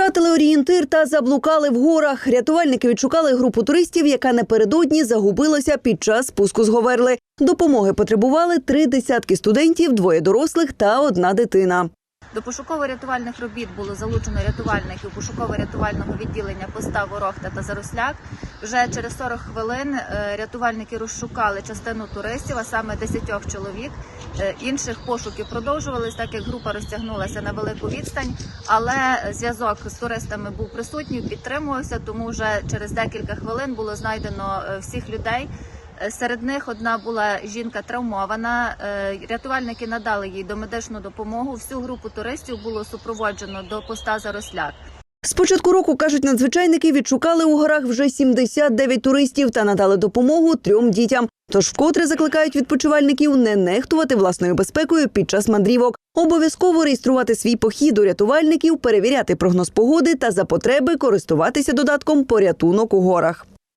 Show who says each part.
Speaker 1: Втратили орієнтир та заблукали в горах. Рятувальники відшукали групу туристів, яка напередодні загубилася під час спуску з Говерли. Допомоги потребували три десятки студентів, двоє дорослих та одна дитина.
Speaker 2: До пошуково-рятувальних робіт було залучено рятувальників пошуково-рятувального відділення поста Ворохта та Заросляк. Вже через 40 хвилин е, рятувальники розшукали частину туристів, а саме 10 чоловік. Е, Інших пошуків продовжувались, так як група розтягнулася на велику відстань. Але зв'язок з туристами був присутній, підтримувався, тому вже через декілька хвилин було знайдено е, всіх людей. Серед них одна була жінка травмована. Е, Рятувальники надали їй домедичну допомогу. Всю групу туристів було супроводжено до поста Заросляк.
Speaker 1: З початку року, кажуть надзвичайники, відшукали у горах вже 79 туристів та надали допомогу трьом дітям. Тож вкотре закликають відпочивальників не нехтувати власною безпекою під час мандрівок. Обов'язково реєструвати свій похід у рятувальників, перевіряти прогноз погоди та за потреби користуватися додатком порятунок у горах.